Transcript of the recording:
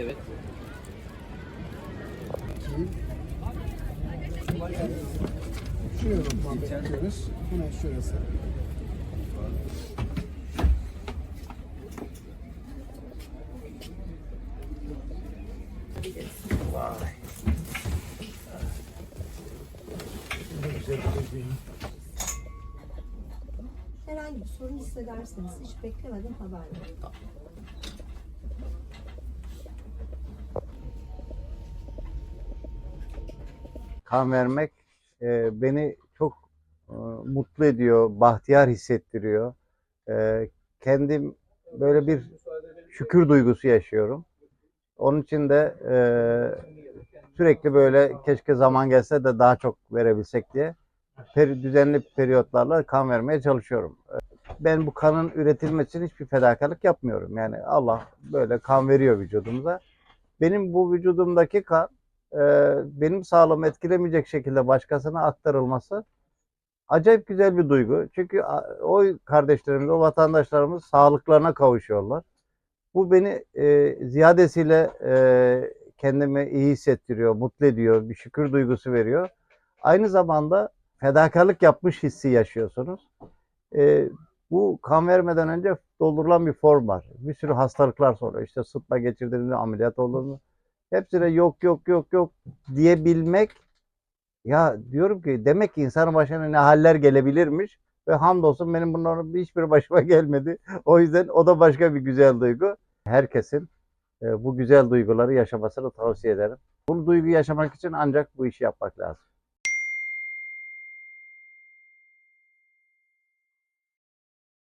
Evet. Şuraya muhabbet ediyoruz. Hemen şurası. Herhangi bir sorun hissederseniz hiç beklemeden haber verin. Kan vermek e, beni çok e, mutlu ediyor, bahtiyar hissettiriyor. E, kendim böyle bir şükür duygusu yaşıyorum. Onun için de e, sürekli böyle keşke zaman gelse de daha çok verebilsek diye peri, düzenli periyotlarla kan vermeye çalışıyorum. E, Ben bu kanın üretilmesi için hiçbir fedakarlık yapmıyorum. Yani Allah böyle kan veriyor vücudumuza. Benim bu vücudumdaki kan benim sağlığımı etkilemeyecek şekilde başkasına aktarılması acayip güzel bir duygu. Çünkü o kardeşlerimiz, o vatandaşlarımız sağlıklarına kavuşuyorlar. Bu beni e, ziyadesiyle e, kendimi iyi hissettiriyor, mutlu ediyor, bir şükür duygusu veriyor. Aynı zamanda fedakarlık yapmış hissi yaşıyorsunuz. E, bu kan vermeden önce doldurulan bir form var. Bir sürü hastalıklar soruyor. İşte sıtma geçirdiniz mi, ameliyat oldunuz mu? Hepsine yok yok yok yok diyebilmek ya diyorum ki demek ki insanın başına ne haller gelebilirmiş ve hamdolsun benim bunların hiçbir başıma gelmedi. O yüzden o da başka bir güzel duygu. Herkesin e, bu güzel duyguları yaşamasını tavsiye ederim. Bu duyguyu yaşamak için ancak bu işi yapmak lazım.